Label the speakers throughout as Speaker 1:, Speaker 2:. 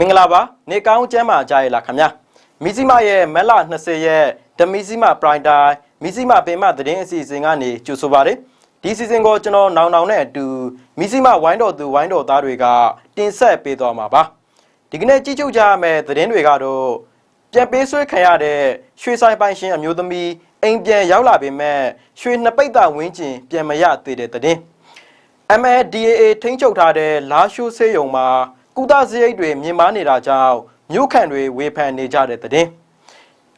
Speaker 1: မင်္ဂလာပါနေကောင်းကျမ်းမာကြရလားခင်ဗျာမီဇီမာရဲ့မက်လ20ရက်ဓမီဇီမာပရိုင်တိုင်းမီဇီမာပင်မသတင်းအစီအစဉ်ကနေကြိုဆိုပါရစေဒီစီစဉ်ကိုကျွန်တော်နောင်နောင်နဲ့အတူမီဇီမာဝိုင်းတော်သူဝိုင်းတော်သားတွေကတင်ဆက်ပေးသွားမှာပါဒီကနေ့ကြည့်ကြကြရမယ့်သတင်းတွေကတော့ပြန်ပေးဆွဲခံရတဲ့ရွှေဆိုင်ပိုင်ရှင်အမျိုးသမီးအိမ်ပြန်ရောက်လာပေမဲ့ရွှေနှစ်ပိတ်တာဝင်းကျင်ပြန်မရသေးတဲ့သတင်း MLDAA ထိန်းချုပ်ထားတဲ့လာရှိုးဆေးရုံမှာ ကုသစရိတ်တွေမြင့်မားနေတာကြောင့်မြို့ခံတွေဝေဖန်နေကြတဲ့သတင်း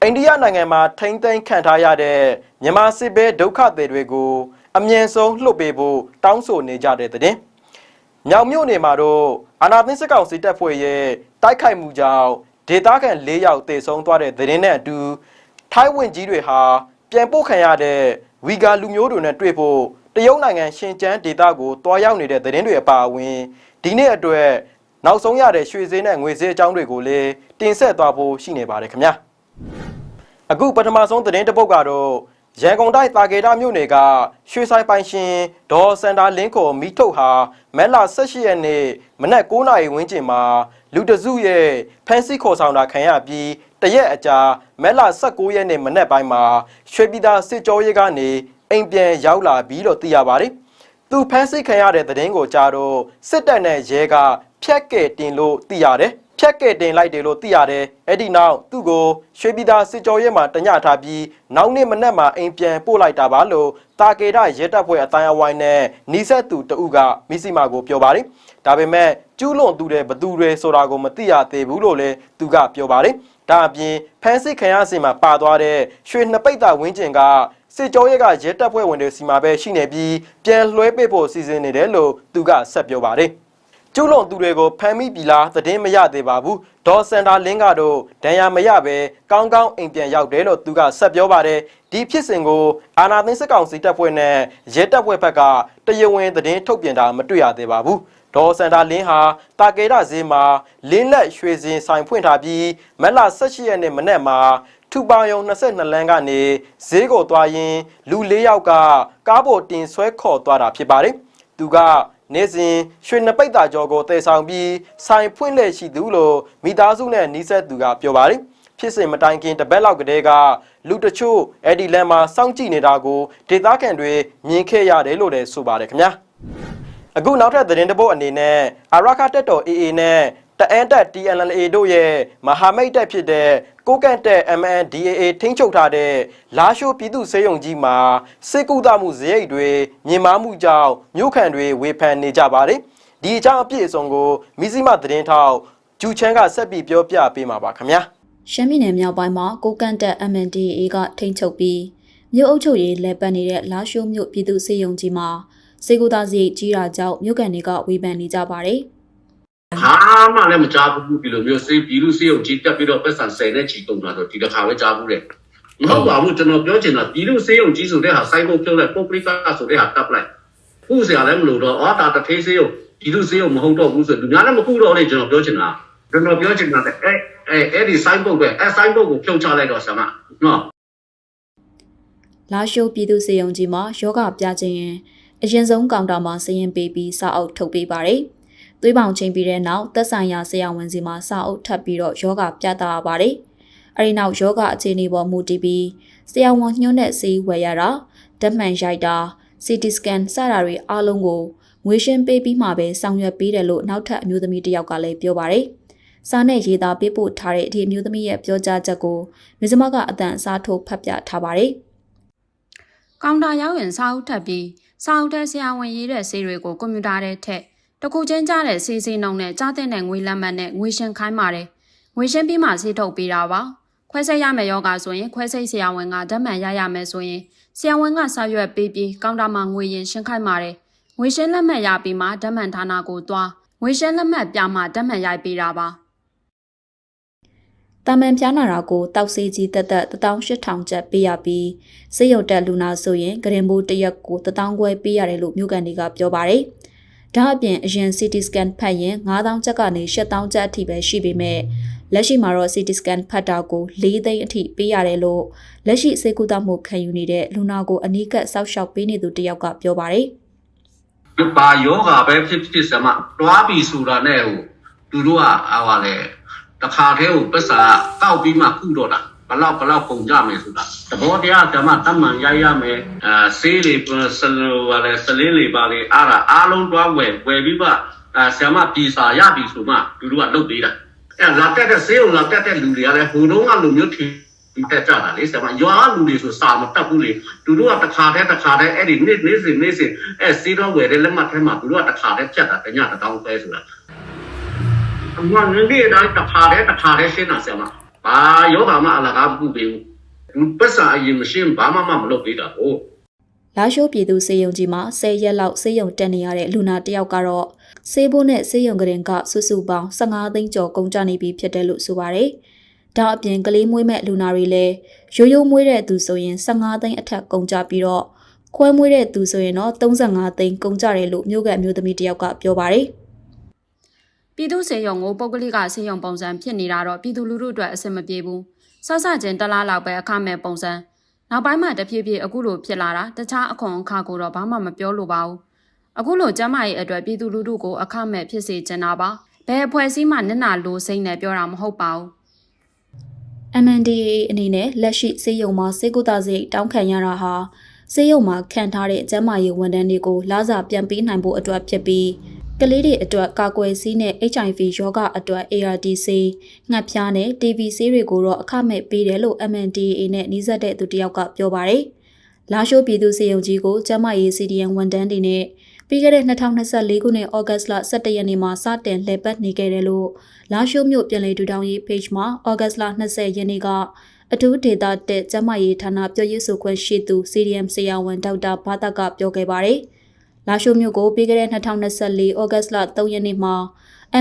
Speaker 1: အိန္ဒိယနိုင်ငံမှာထိန်းသိမ်းခံထားရတဲ့မြန်မာစစ်ဘေးဒုက္ခသည်တွေကိုအမြင့်ဆုံးလွှတ်ပေးဖို့တောင်းဆိုနေကြတဲ့သတင်းမြောင်မြို့နယ်မှာတော့အာနာသိန်းစစ်ကောင်စီတပ်ဖွဲ့ရဲ့တိုက်ခိုက်မှုကြောင့်ဒေသခံ၄ယောက်သေဆုံးသွားတဲ့သတင်းနဲ့အတူထိုင်းဝင်ကြီးတွေဟာပြန်ပို့ခံရတဲ့ဝီဂါလူမျိုးတွေနဲ့တွေ့ဖို့တရုတ်နိုင်ငံရှင်ကျန်းဒေသကိုတွားရောက်နေတဲ့သတင်းတွေအပါအဝင်ဒီနေ့အတွက် နောက်ဆုံးရတဲ့ရွှေဈေးနဲ့ငွေဈေးအကြောင်းတွေကိုလည်းတင်ဆက်သွားဖို့ရှိနေပါတယ်ခင်ဗျာအခုပထမဆုံးသတင်းတစ်ပုဒ်ကတော့ရန်ကုန်တိုင်းတာကေတာမြို့နယ်ကရွှေဆိုင်ပိုင်ရှင်ဒေါ်စန္ဒာလင်းခေါ်မီထုတ်ဟာမက်လာ18ရက်နေ့မနက်9:00နာရီဝန်းကျင်မှာလူတစုရဲ့ဖန်စီခေါ်ဆောင်တာခံရပြီးတရက်အကြာမက်လာ19ရက်နေ့မနက်ပိုင်းမှာရွှေပြည်သာစစ်ကြောရေးကနေအိမ်ပြန်ရောက်လာပြီးတော့သိရပါတယ်။သူဖမ်းဆီးခံရတဲ့သတင်းကိုကြားတော့စစ်တပ်နဲ့ရဲက ဖျက်ကဲတင်လို့သိရတယ်။ဖျက်ကဲတင်လိုက်တယ်လို့သိရတယ်။အဲ့ဒီနောက်သူ့ကိုရွှေပြည်သာစစ်ကြောရေးမှာတညထားပြီးနောက်နေ့မနက်မှာအိမ်ပြန်ပို့လိုက်တာပါလို့တာကေဒရဲတပ်ဖွဲ့အတိုင်းအဝိုင်းနဲ့နီးစပ်သူတဦးကမိစီမာကိုပြောပါတယ်။ဒါပေမဲ့ကျူးလွန်သူတဲ့ဘသူတွေဆိုတာကိုမသိရသေးဘူးလို့လည်းသူကပြောပါတယ်။ဒါအပြင်ဖန်စစ်ခံရစီမှာပါသွားတဲ့ရွှေနှစ်ပိတ်တာဝင်းကျင်ကစစ်ကြောရေးကရဲတပ်ဖွဲ့ဝင်တွေစီမှာပဲရှိနေပြီးပြန်လွှဲပေးဖို့စီစဉ်နေတယ်လို့သူကဆက်ပြောပါတယ်။ ကျူးလွန်သူတွေကိုဖမ်းမိပြီလားသတင်းမရသေးပါဘူး။ဒေါ်စန်တာလင်းကတော့ဒဏ်ရာမရပဲကောင်းကောင်းအိမ်ပြန်ရောက်တယ်လို့သူကဆက်ပြောပါတယ်။ဒီဖြစ်စဉ်ကိုအာနာသိန်းစစ်ကောင်စီတပ်ဖွဲ့နဲ့ရဲတပ်ဖွဲ့ဘက်ကတရားဝင်သတင်းထုတ်ပြန်တာမတွေ့ရသေးပါဘူး။ဒေါ်စန်တာလင်းဟာတာကေရဈေးမှာလင်းလက်ရွှေစင်ဆိုင်ဖွင့်ထားပြီးမက်လာ18ရက်နေ့မနေ့မှာထူပေါင်ယုံ22လမ်းကနေဈေးကိုသွားရင်းလူ၄ယောက်ကကားပေါ်တင်ဆွဲခေါ်သွားတာဖြစ်ပါတယ်။သူက နေ့စဉ်ရွှေနှစ်ပိတ်တာကျော်ကိုတည်ဆောင်ပြီးဆိုင်ဖွင့်လက်ရှိသူလို့မိသားစုနဲ့နီးစပ်သူကပြောပါတယ်။ဖြစ်စဉ်မတိုင်ခင်တပတ်လောက်ကတည်းကလူတချို့အဲ့ဒီလမ်းမှာစောင့်ကြည့်နေတာကိုဒေသခံတွေမြင်ခဲ့ရတယ်လို့လည်းဆိုပါတယ်ခင်ဗျာ။အခုနောက်ထပ်သတင်းတစ်ပုဒ်အနေနဲ့အာရခတက်တော် AA နဲ့တအန်တက် TNLA တို့ရဲ့မဟာမိတ်တက်ဖြစ်တဲ့ ကိုကန့်တက် MNDAA ထိန်းချုပ်ထားတဲ့လာရှိုးပြည်သူ့စေယုံကြီးမှာစစ်ကူတာမှုဇရိတ်တွေမြင်မာမှုကြောင့်မြို့ခံတွေဝေဖန်နေကြပါတယ်။ဒီအကြောင်းအပြည့်အစုံကိုမိစည်းမသတင်းထောက်ဂျူချန်းကဆက်ပြီးပြောပြပေးမှာပါခင်ဗျာ။
Speaker 2: ရှမ်းပြည်နယ်မြောက်ပိုင်းမှာကိုကန့်တက် MNDAA ကထိန်းချုပ်ပြီးမြို့အုပ်ချုပ်ရေးလက်ပတ်နေတဲ့လာရှိုးမြို့ပြည်သူ့စေယုံကြီးမှာစေကူသားစရိတ်ကြီးတာကြောင့်မြို့ကန်တွေကဝေဖန်နေကြပါတယ်။
Speaker 3: ဟာ မှလည်းမကြားဘူးဒီလိုမျိုးစေးပြည်လူစေးကိုကြီးတက်ပြီးတော့ပတ်စံဆယ်နဲ့ချီကုန်တာတော့ဒီတစ်ခါပဲကြားဘူးတဲ့မဟုတ်ပါဘူးကျွန်တော်ပြောချင်တာပြည်လူစေးုံကြီးဆိုတဲ့ဟာစိုင်းဖို့ပြုတ်လိုက်ပုတ်ပလိကဆိုတဲ့ဟာတပ်လိုက်ခုစရာလည်းမလို့တော့အော်ဒါတထေးစေးုံပြည်လူစေးုံမဟုတ်တော့ဘူးဆိုလူများလည်းမခုတော့လေကျွန်တော်ပြောချင်တာကျွန်တော်ပြောချင်တာအဲအဲအဲ့ဒီစိုင်းပုတ်ပဲအဲစိုင်းပုတ်ကိုဖြုတ်ချလိုက်တော့ဆမနော်
Speaker 2: လာရှိုးပြည်သူ့စေယုံကြီးမှာယောဂပြခြင်းရင်အရင်ဆုံးကောင်တာမှာစရင်ပေးပြီးစာအုပ်ထုတ်ပေးပါတယ်။ သွေးပေါင်ချိန်ပြီးတဲ့နောက်သက်ဆိုင်ရာဆရာဝန်စီမှာစာအုပ်ထပ်ပြီးတော့ယောဂပြတာရပါတယ်။အဲဒီနောက်ယောဂအခြေအနေပေါ်မူတည်ပြီးဆရာဝန်ညွှန်းတဲ့ဆေးဝယ်ရတာဓာတ်မှန်ရိုက်တာ CT scan စတာတွေအားလုံးကိုငွေရှင်းပေးပြီးမှပဲဆောင်ရွက်ပေးတယ်လို့နောက်ထပ်အမျိုးသမီးတစ်ယောက်ကလည်းပြောပါတယ်။စာနဲ့ရေးသားပေးပို့ထားတဲ့ဒီအမျိုးသမီးရဲ့ပြောကြားချက်ကိုမြစမကအတန်အစားထိုးဖတ်ပြထားပါတယ်။
Speaker 4: ကောင်တာရောက်ရင်စာအုပ်ထပ်ပြီးစာအုပ်ထဲဆရာဝန်ရေးတဲ့ဆေးတွေကိုကွန်ပျူတာထဲထည့် တခုချင်းကြားတဲ့ဆေးဆေးနှုံနဲ့ကြားတဲ့နဲ့ငွေလက်မှတ်နဲ့ငွေရှင်းခိုင်းပါတယ်ငွေရှင်းပြီးမှဆေးထုတ်ပေးတာပါခွဲစိတ်ရမယ်ယောဂဆိုရင်ခွဲစိတ်ဆရာဝန်ကဓာတ်မှန်ရရမယ်ဆိုရင်ဆရာဝန်ကစာရွက်ပေးပြီးကောင်တာမှာငွေရင်ရှင်းခိုင်းပါတယ်ငွေရှင်းလက်မှတ်ရပြီးမှဓာတ်မှန်ဌာနကိုသွားငွေရှင်းလက်မှတ်ပြမှဓာတ်မှန်ရိုက်ပေးတာပါ
Speaker 2: တာမန်ပြားနာတာကိုတောက်ဆေးကြီးတက်တက်18000ကျပ်ပေးရပြီးစိတ်ရုပ်တက်လူနာဆိုရင်ဂရင်ဘိုးတစ်ရက်ကို1000ခွဲပေးရတယ်လို့မြို့ကန်တွေကပြောပါတယ်။ ဒါအပြင်အရင် CT scan ဖတ်ရင်9000ကျပ်ကနေ8000ကျပ်အထိပဲရှိပေမဲ့လက်ရှိမှာတော့ CT scan ဖတ်တာကို4သိန်းအထိပေးရတယ်လို့လက်ရှိစေကူတာမှုခံယူနေတဲ့လူနာကိုအနီးကပ်စောက်ရှောက်ပေးနေသူတစ်ယောက်ကပြောပါတယ်။
Speaker 3: ဘာယောဂါပဲဖြစ်ဖြစ်ဆမတွားပြီဆိုတာနဲ့ဟိုသူတို့ကအားပါလေတခါတည်းကိုပတ်စာကောက်ပြီးမှကုတော့တာ ဘလောက်ဘလောက်ပုံကြမယ်ဆိုတာသဘောတရားဓမ္မတမန်ရိုက်ရမယ်အဲဆေးလေးဆလိုပါလေစလင်းလေးပါလေအားအားလုံးတွားဝယ်ဝယ်ပြီးမှအဲဆ iam ပြည်စာရပြီဆိုမှသူတို့ကလုပ်သေးတာအဲလာတက်တဲ့ဆေးကိုလာတက်တဲ့လူတွေကလည်းဟိုတုန်းကလူမျိုးထင်ဒီတက်ကြတာလေဆ iam ရွာလူတွေဆိုစာမတက်ဘူးလေသူတို့ကတခါတည်းတခါတည်းအဲ့ဒီနေ့နေ့စဉ်နေ့စဉ်အဲစီတော့ဝယ်တဲ့လက်မှတ်ထဲမှာသူတို့ကတခါတည်းဖြတ်တာတညတစ်တောင်းပဲဆိုတာအမှန်နေ့တိုင်းတခါတည်းတခါတည်းရှင်းတာဆ iam ဘာယောဂမှအလကားမပြုတ်ဘူးပတ်စာအရင်မရှင်းဘာမှမမလုပ်သေးတာဟုတ်
Speaker 2: လာရှိုးပြည်သူစေယုံကြီးမှာ10ရက်လောက်စေယုံတက်နေရတဲ့လူနာတစ်ယောက်ကတော့စေဘိုးနဲ့စေယုံကရင်ကစုစုပေါင်း15သိန်းကျော်ကုန်ကျနေပြီဖြစ်တယ်လို့ဆိုပါတယ်။ဒါအပြင်ကလေးမွေးမဲ့လူနာတွေလည်းရိုးရိုးမွေးတဲ့သူဆိုရင်15သိန်းအထက်ကုန်ကျပြီးတော့ခွဲမွေးတဲ့သူဆိုရင်တော့35သိန်းကုန်ကျတယ်လို့မြို့ကအမျိုးသမီးတစ်ယောက်ကပြောပါတယ်။
Speaker 4: ပြည်သူစေယုံကိုပုဂ္ဂလိကစေယုံပုံစံဖြစ်နေတာတော့ပြည်သူလူထုအတွက်အဆင်မပြေဘူး။စစချင်းတလားလောက်ပဲအခမဲ့ပုံစံ။နောက်ပိုင်းမှာတဖြည်းဖြည်းအခုလိုဖြစ်လာတာတခြားအခွန်အခါကိုတော့ဘာမှမပြောလိုပါဘူး။အခုလိုကျမရဲ့အတွက်ပြည်သူလူထုကိုအခမဲ့ဖြစ်စေချင်တာပါ။ဘယ်အဖွဲ့အစည်းမှနစ်နာလိုစိမ့်နဲ့ပြောတာမဟုတ်ပါဘူး။
Speaker 2: MNDAA အနေနဲ့လက်ရှိစေယုံမှာစေကုသစိတ်တောင်းခံရတာဟာစေယုံမှာခံထားတဲ့ကျန်းမာရေးဝန်ထမ်းတွေကိုလာစာပြန်ပေးနိုင်ဖို့အတွက်ဖြစ်ပြီး ကလေးတွေအတွက်ကာကွယ်ဆေးနဲ့ HIV ရောဂါအတွက် ART ဆေးငှက်ဖျားနဲ့ TB ဆေးတွေကိုတော့အခမဲ့ပေးတယ်လို့ MNDAA နဲ့နှီးစပ်တဲ့သူတစ်ယောက်ကပြောပါတယ်။လာရှိုးပြည်သူစေယုံကြီးကိုကျန်းမာရေး CDN ဝန်ထမ်းတွေနဲ့ပြီးခဲ့တဲ့2024ခုနှစ်ဩဂတ်လ17ရက်နေ့မှာစတင်လှည့်ပတ်နေခဲ့တယ်လို့လာရှိုးမြို့ပြည်လည်ထူထောင်ရေး page မှာဩဂတ်လ20ရက်နေ့ကအထူးဒေတာတက်ကျန်းမာရေးဌာနပြောရေးဆိုခွင့်ရှိသူ CDM ဆရာဝန်ဒေါက်တာဘာသာကပြောခဲ့ပါတယ်။ လာရှိုးမြို့ကိုပြီးခဲ့တဲ့2024ဩဂတ်လ3ရက်နေ့မှာ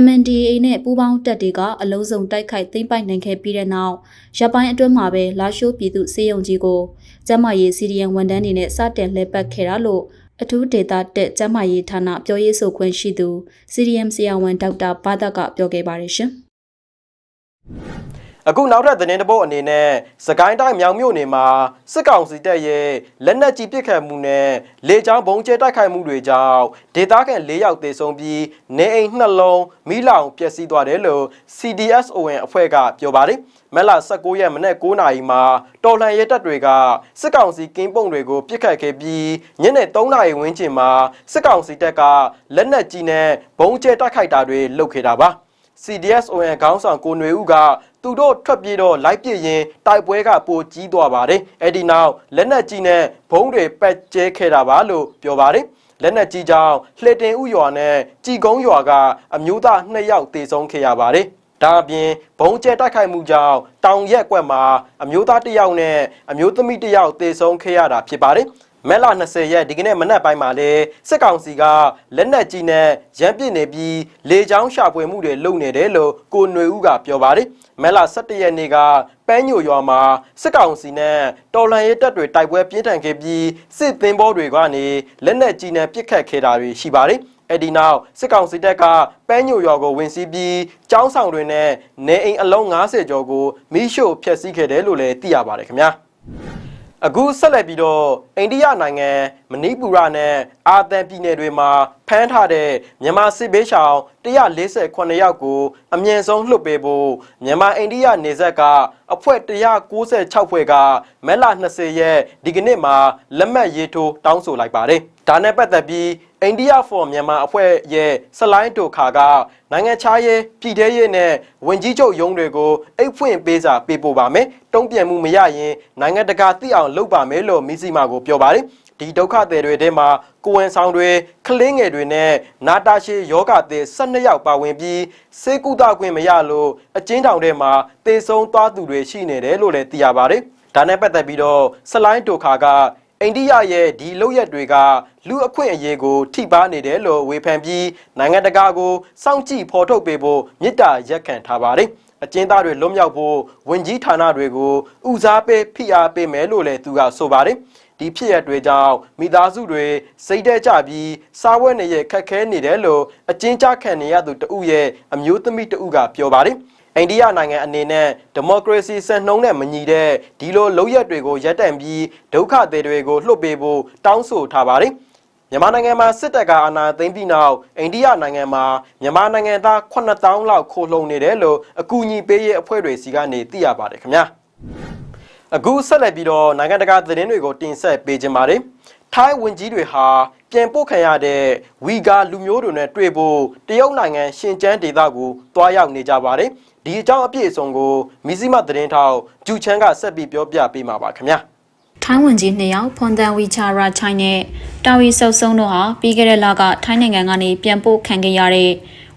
Speaker 2: MNDAA နဲ့ပူးပေါင်းတပ်တွေကအလုံးစုံတိုက်ခိုက်သိမ်းပိုက်နိုင်ခဲ့ပြီးတဲ့နောက်ရပ်ပိုင်းအတွင်းမှာပဲလာရှိုးပြည်သူစေယုံကြီးကိုကျန်းမာရေး CDN ဝန်ထမ်းတွေနဲ့စတင်လှည့်ပတ်ခဲ့တာလို့အထူးဒေတာတက်ကျန်းမာရေးဌာနပြောရေးဆိုခွင့်ရှိသူ CDM ဆရာဝန်ဒေါက်တာဘာသာကပြောခဲ့ပါတယ်ရှင်။
Speaker 1: အခုနောက်ထပ်သတင်းတစ်ပုဒ်အနေနဲ့စကိုင်းတိုင်းမြောင်မြို့နယ်မှာစစ်ကောင်စီတပ်ရဲ့လက်နက်ကြီးပစ်ခတ်မှုနဲ့လေကြောင်းဘုံကျဲတိုက်ခိုက်မှုတွေကြောင့်ဒေသခံ၄ယောက်သေဆုံးပြီးနေအိမ်နှလုံးမိလောင်ပျက်စီးသွားတယ်လို့ CDSON အဖွဲ့ကပြောပါတယ်မက်လာ19ရက်မနေ့9နာရီမှာတော်လှန်ရေးတပ်တွေကစစ်ကောင်စီကင်းပုံတွေကိုပြစ်ခတ်ခဲ့ပြီးညနေ3နာရီဝန်းကျင်မှာစစ်ကောင်စီတပ်ကလက်နက်ကြီးနဲ့ဘုံကျဲတိုက်ခိုက်တာတွေလုပ်ခဲ့တာပါ CDSON ခေါင်းဆောင်ကိုຫນွေဦးကသူတို့ထွက်ပြေးတော့လိုက်ပြစ်ရင်တိုက်ပွဲကပိုကြီးသွားပါတယ်။အဲ့ဒီနောက်လက်နက်ကြီးနဲ့ဘုံတွေပက်ကျဲခဲ့တာပါလို့ပြောပါတယ်။လက်နက်ကြီးကြောင့်လှေတင်ဥရွာနဲ့ကြည်ကုန်းရွာကအမျိုးသား2ယောက်တေဆုံးခဲ့ရပါတယ်။ဒါအပြင်ဘုံကျဲတိုက်ခိုက်မှုကြောင့်တောင်ရက်ကွက်မှာအမျိုးသားတစ်ယောက်နဲ့အမျိုးသမီးတစ်ယောက်တေဆုံးခဲ့ရတာဖြစ်ပါတယ်။ မဲလာ20ရက်ဒီကနေ့မနက်ပိုင်းမှာလေစစ်ကောင်စီကလက်နက်ကြီးနဲ့ရမ်းပစ်နေပြီးလေကြောင်းရှာဖွေမှုတွေလုပ်နေတယ်လို့ကိုຫນွေဦးကပြောပါတယ်မဲလာ17ရက်နေ့ကပန်းညိုရွာမှာစစ်ကောင်စီနဲ့တော်လှန်ရေးတပ်တွေတိုက်ပွဲပြင်းထန်ခဲ့ပြီးစစ်သင်္ဘောတွေကနေလက်နက်ကြီးနဲ့ပစ်ခတ်ခဲ့တာတွေရှိပါတယ်အဲ့ဒီနောက်စစ်ကောင်စီတပ်ကပန်းညိုရွာကိုဝင်စီးပြီးကျောင်းဆောင်တွေနဲ့နေအိမ်အလုံး90ကျော်ကိုမိရှို့ဖျက်ဆီးခဲ့တယ်လို့လည်းသိရပါတယ်ခင်ဗျာ အခုဆက်လက်ပြီးတော့အိန္ဒိယနိုင်ငံမဏိပူရနဲ့အာသံပြည်နယ်တွေမှာ ဖမ်းထားတဲ့မြန်မာစစ်ဘေးရှောင်148ယောက်ကိုအမြင့်ဆုံးလွှတ်ပေးဖို့မြန်မာအိန္ဒိယနေဆက်ကအဖွဲ့196ဖွဲ့ကမဲလ20ရက်ဒီကနေ့မှာလက်မှတ်ရေးထိုးတောင်းဆိုလိုက်ပါတယ်။ဒါနဲ့ပတ်သက်ပြီးအိန္ဒိယ for မြန်မာအဖွဲ့ရဲ့ဆလိုင်းတိုခါကနိုင်ငံခြားရေးပြည်ထရေးနဲ့ဝင်ကြီးချုပ်ရုံးတွေကိုအိတ်ဖွင့်ပေးစာပေးပို့ပါမယ်။တုံ့ပြန်မှုမရရင်နိုင်ငံတကာသိအောင်လုပ်ပါမယ်လို့မီစီမာကိုပြောပါတယ်။ ဒီဒုက္ခသည်တွေထဲမှာကိုဝန်ဆောင်တွေကလင်းငယ်တွေနဲ့နာတာရှည်ယောဂသည်12ယောက်ပါဝင်ပြီးစေကုသခွင့်မရလို့အကျဉ်းထောင်ထဲမှာတေဆုံးသွားသူတွေရှိနေတယ်လို့လည်းသိရပါတယ်။ဒါနဲ့ပတ်သက်ပြီးတော့ဆလိုင်းတိုခါကအိန္ဒိယရဲ့ဒီလောက်ရက်တွေကလူအခွင့်အရေးကိုထိပါနေတယ်လို့ဝေဖန်ပြီးနိုင်ငံတကာကိုစောင့်ကြည့်ဖော်ထုတ်ပေးဖို့မြစ်တာရက်ခံထားပါတယ်။အကျဉ်းသားတွေလွတ်မြောက်ဖို့ဝင်ကြီးဌာနတွေကိုဥစားပေးဖိအားပေးမယ်လို့လည်းသူကဆိုပါတယ်။ ဒီဖြစ်ရတွေကြောင့်မိသားစုတွေစိတ်တဲ့ကြပြီးစားဝတ်နေရခက်ခဲနေတယ်လို့အကျဉ်းချခံနေရသူတဦးရဲ့အမျိုးသမီးတဦးကပြောပါတယ်။အိန္ဒိယနိုင်ငံအနေနဲ့ဒီမိုကရေစီစံနှုန်းနဲ့မညီတဲ့ဒီလိုလုပ်ရက်တွေကိုရပ်တန့်ပြီးဒုက္ခသည်တွေကိုလှုပ်ပေးဖို့တောင်းဆိုထားပါတယ်။မြန်မာနိုင်ငံမှာစစ်တပ်ကအာဏာသိမ်းပြီးနောက်အိန္ဒိယနိုင်ငံမှာမြန်မာနိုင်ငံသား9000လောက်ခိုလှုံနေတယ်လို့အကူအညီပေးရေးအဖွဲ့တွေစီကနေသိရပါတယ်ခင်ဗျာ အခုဆက်လက်ပြီးတော့နိုင်ငံတကာသတင်းတွေကိုတင်ဆက်ပေးခြင်းပါတယ်ထိုင်းဝန်ကြီးတွေဟာပြန်ပို့ခံရတဲ့ဝီဂါလူမျိုးတွေနဲ့တွေ့ဖို့တရုတ်နိုင်ငံရှင်ကျန်းဒေသကိုတွားရောက်နေကြပါတယ်ဒီအကြောင်းအပြည့်အစုံကိုမီဇီမသတင်းထောက်ဂျူချန်းကဆက်ပြီးပြောပြပေးမှာပါခင်ဗျာ
Speaker 2: ထိုင်းဝန်ကြီးနှစ်ယောက်ဖွန်တန်ဝီချာရာချိုင်းနဲ့တာဝီဆုပ်ဆုံးတို့ဟာပြီးခဲ့တဲ့လကထိုင်းနိုင်ငံကနေပြန်ပို့ခံခဲ့ရတဲ့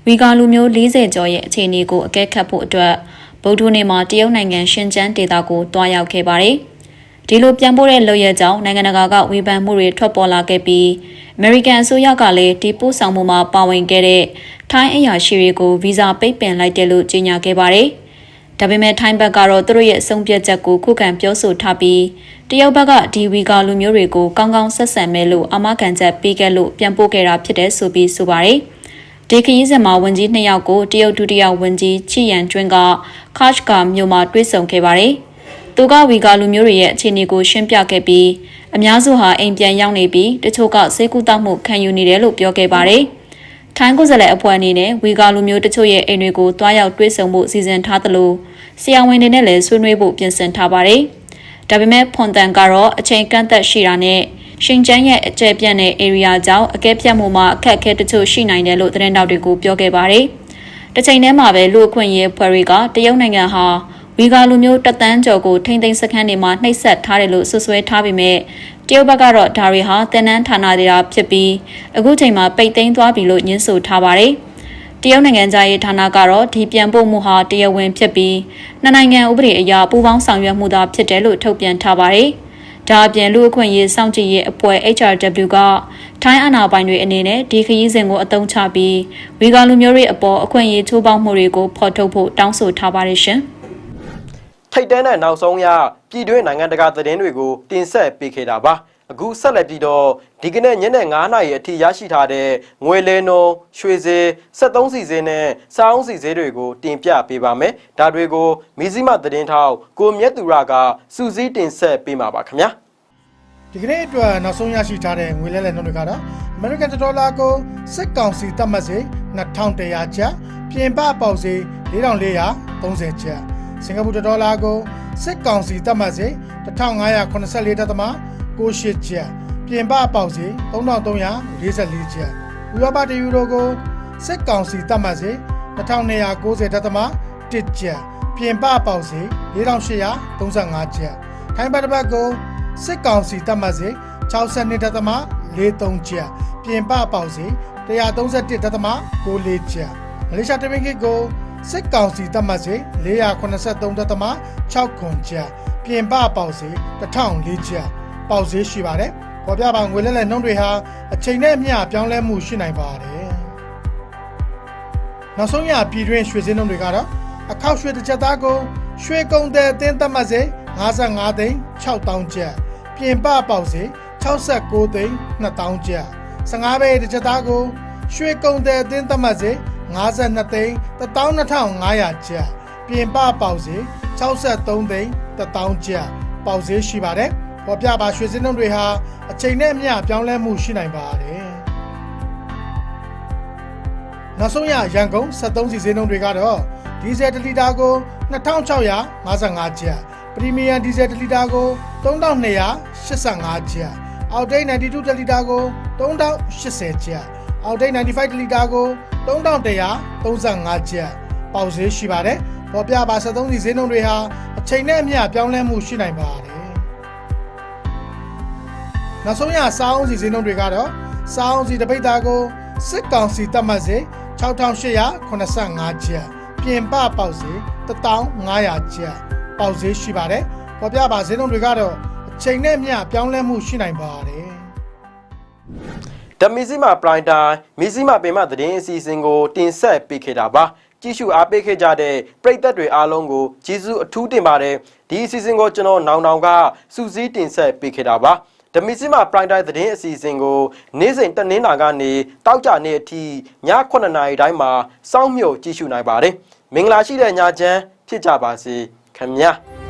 Speaker 2: ဝီဂါလူမျိုး40ကျော်ရဲ့အခြေအနေကိုအကဲခတ်ဖို့အတွက် ဗုဒ္ဓနေ့မှာတရုတ်နိုင်ငံရှင်ကျန်းဒေသကိုတွားရောက်ခဲ့ပါတယ်။ဒီလိုပြန်ပို့တဲ့လုပ်ရကြောင်းနိုင်ငံတကာကဝေဖန်မှုတွေထွက်ပေါ်လာခဲ့ပြီးအမေရိကန်အစိုးရကလည်းဒီပို့ဆောင်မှုမှာပါဝင်ခဲ့တဲ့ထိုင်းအရာရှိတွေကိုဗီဇာပိတ်ပင်လိုက်တယ်လို့ကြေညာခဲ့ပါတယ်။ဒါပေမဲ့ထိုင်းဘက်ကတော့သူတို့ရဲ့အဆုံးဖြတ်ချက်ကိုခုခံပြောဆိုထားပြီးတရုတ်ဘက်ကဒီဝီဂါလူမျိုးတွေကိုကောင်းကောင်းဆက်ဆံမယ်လို့အမကန်ချက်ပေးခဲ့လို့ပြန်ပို့ခဲ့တာဖြစ်တယ်ဆိုပြီးဆိုပါတယ်။ ဒီခရီးစဉ်မှာဝန်ကြီးနှစ်ယောက်ကိုတရုတ်ဒုတိယဝန်ကြီးချီယန်ကျွန်းကခါ့ချ်ကာမြို့မှာတွေ့ဆုံခဲ့ပါတယ်။သူကဝီဂါလူမျိုးတွေရဲ့အခြေအနေကိုရှင်းပြခဲ့ပြီးအများစုဟာအိမ်ပြန်ရောက်နေပြီးတချို့ကစေကူတောက်မှုခံယူနေတယ်လို့ပြောခဲ့ပါတယ်။ထိုင်းကိုယ်စားလှယ်အဖွဲ့အနေနဲ့ဝီဂါလူမျိုးတချို့ရဲ့အိမ်တွေကိုတွားရောက်တွေ့ဆုံဖို့စီစဉ်ထားသလိုဆရာဝန်တွေနဲ့လည်းဆွေးနွေးဖို့ပြင်ဆင်ထားပါတယ်။ဒါပေမဲ့ဖွန်တန်ကတော့အချိန်ကန့်သက်ရှိတာနဲ့ ရှင်ကျန်းရဲ့အကျယ်ပြန့်တဲ့ area ကြောင့်အကဲဖြတ်မှုမှာအခက်အခဲတချို့ရှိနိုင်တယ်လို့သတင်းတောက်တွေကိုပြောခဲ့ပါတယ်။တစ်ချိန်တည်းမှာပဲလူအခွင့်အရေးဖွဲ့တွေကတရုတ်နိုင်ငံဟာဝီဂါလူမျိုးတသန်းကျော်ကိုထိမ့်သိမ်းစခန်းတွေမှာနှိပ်စက်ထားတယ်လို့ဆွဆွဲထားပေမဲ့တရုတ်ဘက်ကတော့ဒါတွေဟာတန်တန်းဌာနတွေတာဖြစ်ပြီးအခုချိန်မှာပိတ်သိမ်းသွားပြီလို့ညင်းဆိုထားပါတယ်။တရုတ်နိုင်ငံသားရေးဌာနကတော့ဒီပြန်ပို့မှုဟာတရားဝင်ဖြစ်ပြီးနှစ်နိုင်ငံဥပဒေအရပူးပေါင်းဆောင်ရွက်မှုသာဖြစ်တယ်လို့ထုတ်ပြန်ထားပါတယ်။ ဒါအပြင်လူအခွင့်အရေးစောင့်ကြည့်ရေးအဖွဲ့ HRW ကထိုင်းအာဏာပိုင်တွေအနေနဲ့ဒီခရီးစဉ်ကိုအသုံးချပြီးဝီဂါလူမျိုးတွေအပေါ်အခွင့်အရေးချိုးဖောက်မှုတွေကိုဖော်ထုတ်ဖို့တောင်းဆိုထားပါတယ်ရှင်။
Speaker 1: ထိတ်တန်းတဲ့နောက်ဆုံးရပြည်တွင်းနိုင်ငံတကာသတင်းတွေကိုတင်ဆက်ပေးခဲ့တာပါ အခုဆက်လက်ပြီးတော့ဒီကနေ့ညနေ9:00နာရီအထိရရှိထားတဲ့ငွေလဲနှုန်းရွှေဈေး73စီဈေးနဲ့စောင်းစီဈေးတွေကိုတင်ပြပေးပါမယ်ဒါတွေကိုမီဇီမသတင်းထောက်ကိုမြတ်သူရကစူးစီးတင်ဆက်ပေးမှာပါခင်ဗျာ
Speaker 5: ဒီကနေ့အတွက်နောက်ဆုံးရရှိထားတဲ့ငွေလဲလှယ်နှုန်းတွေကတော့ American ဒေါ်လာကိုစစ်ကောင်စီသတ်မှတ်စေ2100ကျပ်ပြင်ပပေါက်စေ4430ကျပ်စင်ကာပူဒေါ်လာကိုစစ်ကောင်စီသတ်မှတ်စေ1584တက်သမ 68ကျပ်ပြင်ပပေါက်စေ3344ကျပ်ဥရောပတယူရိုကိုစစ်ကောင်စီသတ်မှတ်စေ2290တက်သမ1ကျပ်ပြင်ပပေါက်စေ4835ကျပ်ထိုင်းဘတ်တစ်ဘတ်ကိုစစ်ကောင်စီတပ်မှတ်စေ62ဒသမ43ကျပ်ပြင်ပပေါက်စေ131ဒသမ94ကျပ်မလေးရှားတမင်ကစ်ကိုစစ်ကောင်စီတပ်မှတ်စေ483ဒသမ6ခွန်ကျပ်ပြင်ပပေါက်စေ1004ကျပ် ပေါက်စေရှိပါတယ်ပေါ်ပြပါငွေလဲလဲနှုန်းတွေဟာအချိန်နဲ့အမျှပြောင်းလဲမှုရှိနိုင်ပါတယ်နောက်ဆုံးရပြည်တွင်းရွှေစင်းနှုန်းတွေကတော့အခောက်ရွှေတစ်ချက်သားကိုရွှေကုံတဲ့အသင်းသတ်မှတ်စေ55သိန်း6000ကျပ်ပြင်ပပေါက်စေ69သိန်း2000ကျပ်15ပဲတစ်ချက်သားကိုရွှေကုံတဲ့အသင်းသတ်မှတ်စေ52သိန်း12500ကျပ်ပြင်ပပေါက်စေ63သိန်း1000ကျပ်ပေါက်စေရှိပါတယ် ပေါ်ပြပါရွှေစင်းနှုန်းတွေဟာအချိန်နဲ့အမျှပြောင်းလဲမှုရှိနိုင်ပါတယ်နောက်ဆုံးရရန်ကုန်73စီဈေးနှုန်းတွေကတော့ဒီဇယ်1လီတာကို2655ကျပ်ပရီမီယံဒီဇယ်1လီတာကို3285ကျပ်အောက်တိတ်92တလီတာကို3080ကျပ်အောက်တိတ်95တလီတာကို3135ကျပ်ပေါက်ဈေးရှိပါတယ်ပေါ်ပြပါ73စီဈေးနှုန်းတွေဟာအချိန်နဲ့အမျှပြောင်းလဲမှုရှိနိုင်ပါတယ် နောက်ဆုံးရစောင်းစီဈေးနှုန်းတွေကတော့စောင်းစီတပိတ်သားကိုစစ်ကောင်စီတတ်မှတ်စေ6885ကျပ်ပြင်ပပေါက်စေ1500ကျပ်ပေါက်ဈေးရှိပါတယ်ပေါ်ပြပါဈေးနှုန်းတွေကတော့အချိန်နဲ့မျှပြောင်းလဲမှုရှိနိုင်ပါတယ်
Speaker 1: ဓမီစီမာပရိုင်တာမီစီမာပင်မသတင်းအစီအစဉ်ကိုတင်ဆက်ပေးခဲ့တာပါကြည့်ရှုအားပေးခဲ့ကြတဲ့ပရိသတ်တွေအားလုံးကိုကျေးဇူးအထူးတင်ပါတယ်ဒီအစီအစဉ်ကိုကျွန်တော်နောင်နောင်ကစူးစီးတင်ဆက်ပေးခဲ့တာပါ ဓမီစီမာပရိုင်တာသတင်းအစီအစဉ်ကိုနေ့စဉ်တနင်္လာကနေတောက်ကြနေ့အထိည9:00နာရီတိုင်းမှာစောင့်မျှော်ကြည့်ရှုနိုင်ပါတယ်မင်္ဂလာရှိတဲ့ညချမ်းဖြစ်ကြပါစေခင်ဗျာ